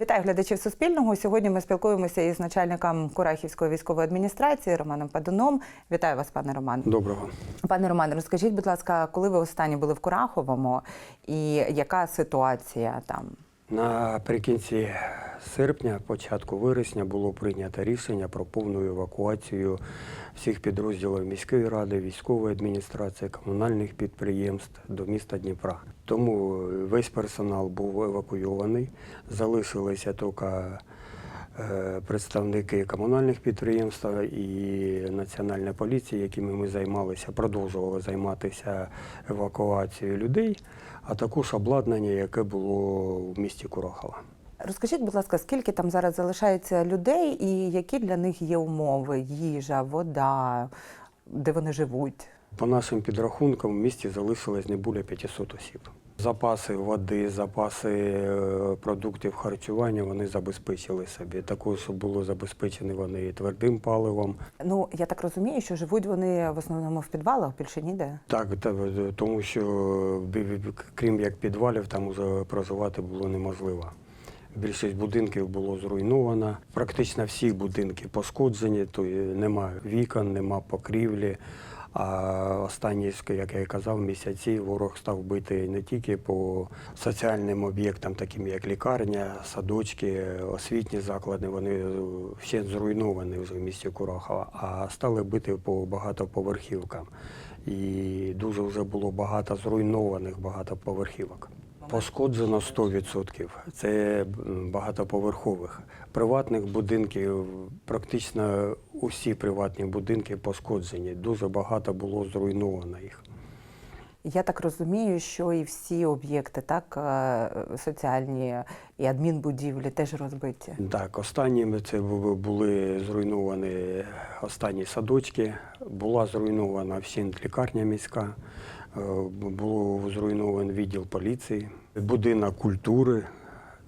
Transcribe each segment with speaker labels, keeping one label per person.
Speaker 1: Вітаю глядачів Суспільного. Сьогодні ми спілкуємося із начальником Курахівської військової адміністрації Романом Падуном. Вітаю вас, пане Роман.
Speaker 2: Доброго.
Speaker 1: Пане Роман, розкажіть, будь ласка, коли ви останні були в Кураховому і яка ситуація там?
Speaker 2: Наприкінці серпня, початку вересня було прийнято рішення про повну евакуацію всіх підрозділів міської ради, військової адміністрації, комунальних підприємств до міста Дніпра. Тому весь персонал був евакуйований, залишилися тільки представники комунальних підприємств і Національної поліції, якими ми займалися, продовжували займатися евакуацією людей, а також обладнання, яке було в місті Курахова.
Speaker 1: Розкажіть, будь ласка, скільки там зараз залишається людей і які для них є умови? Їжа, вода, де вони живуть?
Speaker 2: По нашим підрахункам, в місті залишилось не більше 500 осіб. Запаси води, запаси е, продуктів харчування вони забезпечили собі. Також були забезпечені вони і твердим паливом.
Speaker 1: Ну я так розумію, що живуть вони в основному в підвалах, більше ніде.
Speaker 2: Так, тому що бі- крім як підвалів, там вже проживати було неможливо. Більшість будинків було зруйновано. Практично всі будинки пошкоджені, то є нема вікон, нема покрівлі. А останні, як я казав, місяці ворог став бити не тільки по соціальним об'єктам, таким як лікарня, садочки, освітні заклади, вони всі зруйновані в місті Курахова, а стали бити по багатоповерхівкам. І дуже вже було багато зруйнованих багатоповерхівок. Пошкоджено 100%. Це багатоповерхових. Приватних будинків практично усі приватні будинки пошкоджені. Дуже багато було зруйновано їх.
Speaker 1: Я так розумію, що і всі об'єкти, так е, соціальні і адмінбудівлі теж розбиті.
Speaker 2: Так, останніми це були зруйновані останні садочки, була зруйнована вщент лікарня міська, було зруйнований відділ поліції, будинок культури,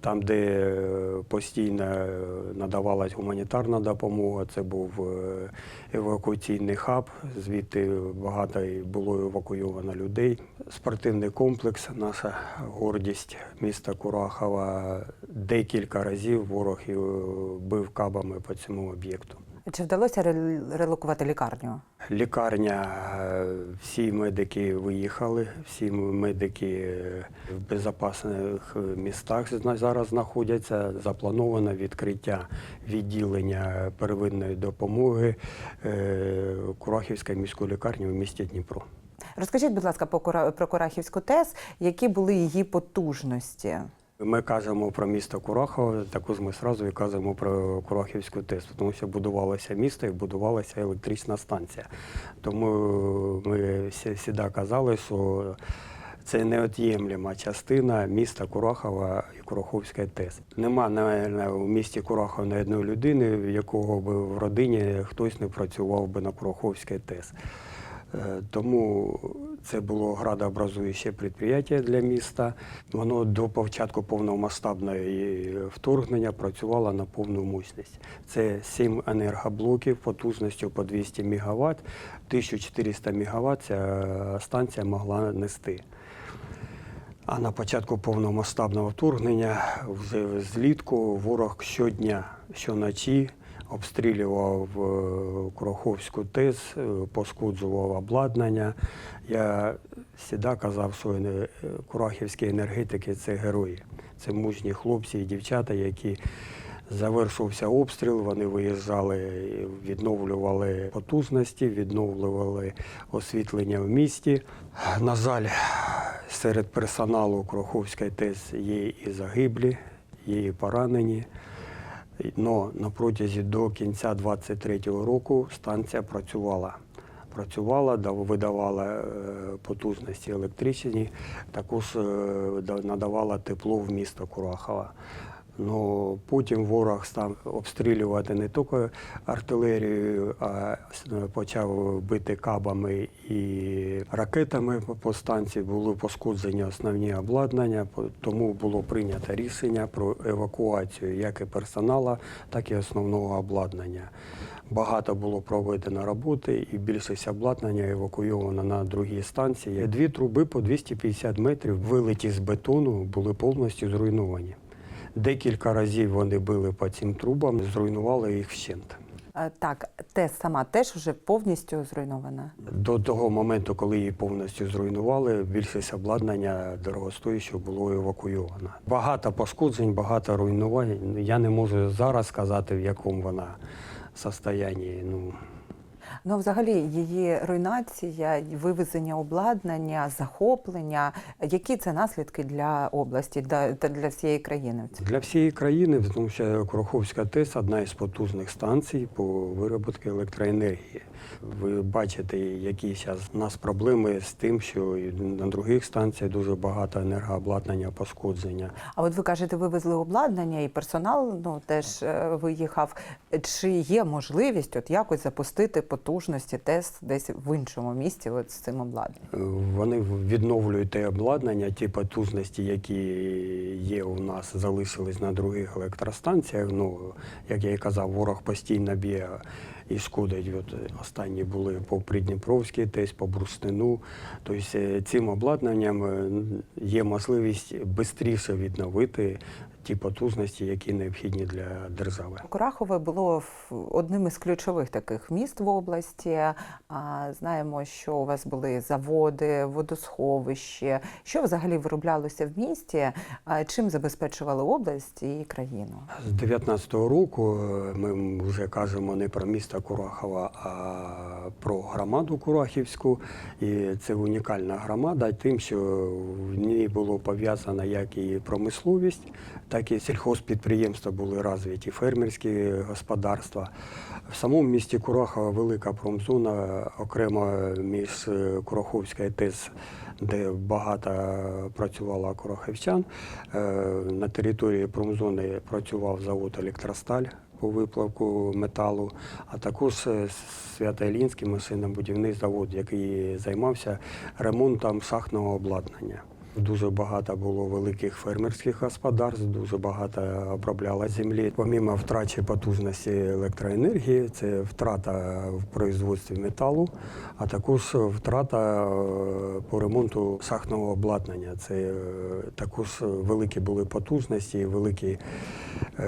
Speaker 2: там, де е, постійно е, надавалась гуманітарна допомога, це був е, евакуаційний хаб, звідти багато було евакуйовано людей. Спортивний комплекс, наша гордість міста Курахова. Декілька разів ворог е, бив кабами по цьому об'єкту.
Speaker 1: Чи вдалося релокувати лікарню?
Speaker 2: Лікарня, е, всі медики виїхали, всі медики е, в безпечних містах зараз знаходяться. Заплановано відкриття відділення первинної допомоги е, Курахівської міської лікарні в місті Дніпро.
Speaker 1: Розкажіть, будь ласка, про Курахівську ТЕС, які були її потужності?
Speaker 2: Ми кажемо про місто Курахово, також ми одразу і кажемо про Курахівську ТЕС, тому що будувалося місто і будувалася електрична станція. Тому ми завжди казали, що це неот'ємлема частина міста Курахова і Кураховської ТЕС. Нема, наверное, у місті Курахова ні одної людини, в якого би в родині хтось не працював би на Кураховській ТЕС. Е, Тому це було градообразуюче підприємство для міста. Воно до початку повномасштабного вторгнення працювало на повну мощність. Це 7 енергоблоків потужністю по 200 МВт. 1400 МВт ця станція могла нести. А на початку повномасштабного вторгнення, вже злітку, ворог щодня, щоночі обстрілював е, Кураховську ТЕС, е, пошкоджував обладнання. Я завжди казав, що е, курахівські енергетики це герої. Це мужні хлопці і дівчата, які Завершився обстріл, вони виїжджали, відновлювали потужності, відновлювали освітлення в місті. На жаль, серед персоналу Кроховської ТЕС є і загиблі, є і поранені. Но на протязі до кінця 23-го року станція працювала. Працювала, видавала е, потужності електричні, також е, надавала тепло в місто Курахова. Ну, потім ворог став обстрілювати не тільки артилерією, а почав бити кабами і ракетами по- станції. Були пошкоджені основні обладнання, тому було прийнято рішення про евакуацію як і персоналу, так і основного обладнання. Багато було проведено роботи, і більшість обладнання евакуйовано на другі станції. Дві труби по 250 метрів вилиті з бетону були повністю зруйновані. Декілька разів вони били по цим трубам, зруйнували їх вщент.
Speaker 1: Е, Так, ТЕС сама теж вже повністю зруйнована.
Speaker 2: До того моменту, коли її повністю зруйнували, більшість обладнання дорогостоючого було евакуйовано. Багато пошкоджень, багато руйнувань. Я не можу зараз сказати, в якому вона состоянні. Ну,
Speaker 1: Ну, взагалі, її руйнація, вивезення обладнання, захоплення. Які це наслідки для області та для всієї країни?
Speaker 2: Для всієї країни, тому що Кураховська ТЕС одна із потужних станцій по виробітку електроенергії. Ви бачите, які зараз у нас проблеми з тим, що на других станціях дуже багато енергообладнання, пошкодження.
Speaker 1: А от ви кажете, вивезли обладнання і персонал ну, теж е, виїхав. Чи є можливість от якось запустити потужності ТЕС десь в іншому місці от з цим обладнанням?
Speaker 2: Вони відновлюють те обладнання, ті потужності, які є у нас, залишились на других електростанціях. Ну, як я і казав, ворог постійно б'є і шкодить. От останні були по Придніпровській, ТЕС по Бурштину. Тобто е, цим обладнанням е, є можливість швидше відновити ті потужності, які необхідні для держави.
Speaker 1: Курахове було одним із ключових таких міст в області. Знаємо, що у вас були заводи, водосховище. Що взагалі вироблялося в місті? Чим забезпечували область і країну?
Speaker 2: З 19-го року е, ми вже кажемо не про місто Курахова, а про громаду Курахівську. І це унікальна громада, тим, що в ній було пов'язано як і промисловість, так і сільхозпідприємства були розвиті, фермерські господарства. В самому місті Курахова велика промзона, окремо між е, Кураховською ТЕС де багато працювало курахівчан. Е, На території промзони працював завод Електросталь по виплавку металу, а також е, Свято-Елінський машинобудівний завод, який займався ремонтом шахтного обладнання. Дуже багато було великих фермерських господарств, дуже багато обробляла землі. Помімо втрачі потужності електроенергії, це втрата в производстві металу, а також втрата е, по ремонту шахтного обладнання. Це е, також великі були потужності, великі е,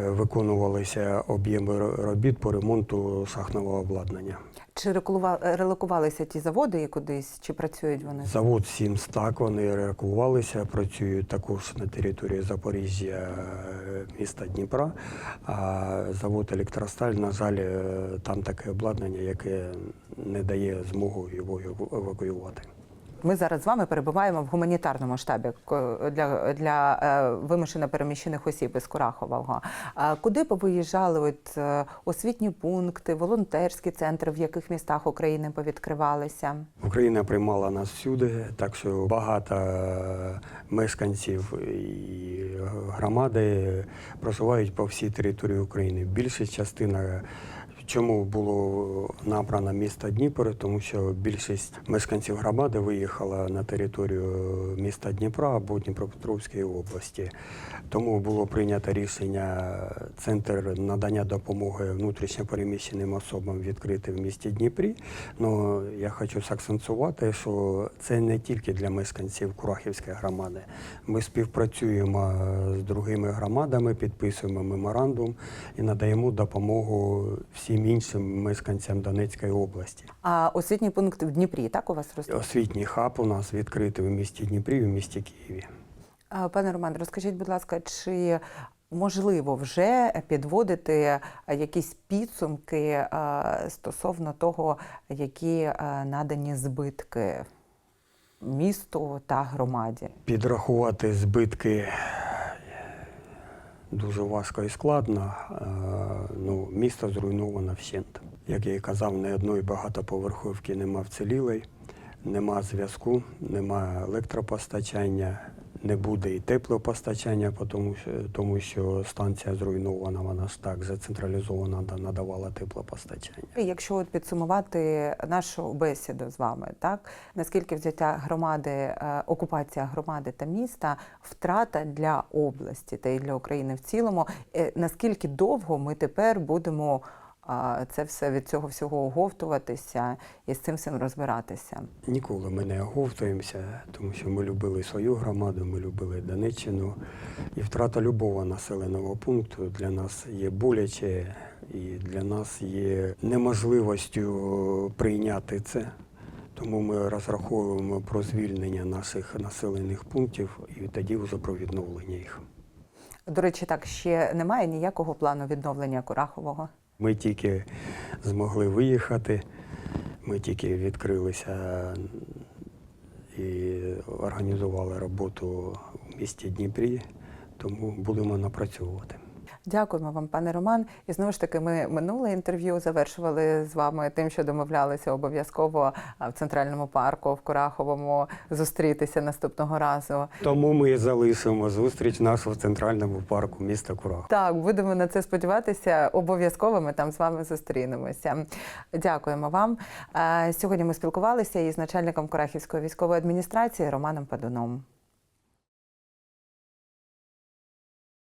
Speaker 2: виконувалися об'єми робіт по ремонту шахтного обладнання.
Speaker 1: Чи рекулува- релокувалися ті заводи і кудись, чи працюють вони?
Speaker 2: Завод «Сімстак», вони реагувалися, працюють також на території Запоріжжя, е, міста Дніпра. А завод Електросталь, на жаль, е, там таке обладнання, яке не дає змогу його еву-
Speaker 1: Ми зараз з вами перебуваємо в гуманітарному штабі для, для е, вимушено переміщених осіб із Курахового. Куди повиїжджали от, е, освітні пункти, волонтерські центри, в яких містах України повідкривалися?
Speaker 2: Україна приймала нас всюди, так що багато е, мешканців і громади проживають по всій території України. Більша частина. Чому було набрано місто Дніпро? Тому що більшість мешканців громади виїхала на територію міста Дніпра або Дніпропетровської області. Тому було прийнято рішення центр надання допомоги внутрішньопереміщеним особам відкрити в місті Дніпрі. Ну я хочу закцентувати, що це не тільки для мешканців Курахівської громади. Ми співпрацюємо з другими громадами, підписуємо меморандум і надаємо допомогу всім іншим мешканцям Донецької області.
Speaker 1: А освітній пункт в Дніпрі, так у вас розташований?
Speaker 2: Освітній хаб у нас відкритий в місті Дніпрі, в місті Києві.
Speaker 1: Пане Роман, розкажіть, будь ласка, чи можливо вже підводити якісь підсумки стосовно того, які надані збитки місту та громаді?
Speaker 2: Підрахувати збитки дуже важко і складно. Ну, місто зруйновано вщент. Як я і казав, не одної багатоповерховки нема вцілілої, нема зв'язку, нема електропостачання, не буде і теплопостачання, тому тому що станція зруйнована, вона ж так же централізовано надавала теплопостачання.
Speaker 1: Якщо от підсумувати нашу бесіду з вами, так наскільки взяття громади, е, окупація громади та міста, втрата для області та й для України в цілому, е, наскільки довго ми тепер будемо це все від цього всього оговтуватися і з цим всім розбиратися?
Speaker 2: Ніколи ми не оговтуємося, тому що ми любили свою громаду, ми любили Донеччину. І втрата любого населеного пункту для нас є боляче і для нас є неможливостю прийняти це. Тому ми розраховуємо про звільнення наших населених пунктів і тоді вже про відновлення їх.
Speaker 1: До речі, так ще немає ніякого плану відновлення Курахового.
Speaker 2: Ми тільки змогли виїхати, ми тільки відкрилися і організували роботу в місті Дніпрі, тому будемо напрацьовувати.
Speaker 1: Дякуємо вам, пане Роман. І знову ж таки, ми минуле інтерв'ю завершували з вами тим, що домовлялися обов'язково в центральному парку в Кураховому зустрітися наступного разу.
Speaker 2: Тому ми і залишимо зустріч нашу в центральному парку міста Курах.
Speaker 1: Так, будемо на це сподіватися. Обов'язково ми там з вами зустрінемося. Дякуємо вам. Е, Сьогодні ми спілкувалися із начальником Курахівської військової адміністрації Романом Падуном.